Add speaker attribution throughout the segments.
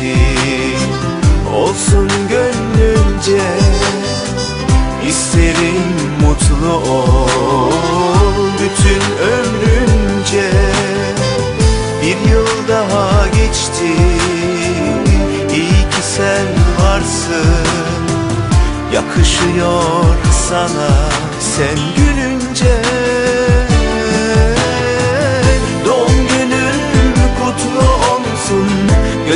Speaker 1: Diledikleri olsun gönlünce İsterim mutlu ol. Bütün ömrünce Bir yıl daha geçti. İyi ki sen varsın. Yakışıyor sana. Sen gülünce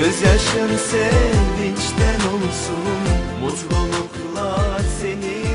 Speaker 1: Gözyaşın sevinçten olsun. Mutluluklar olsun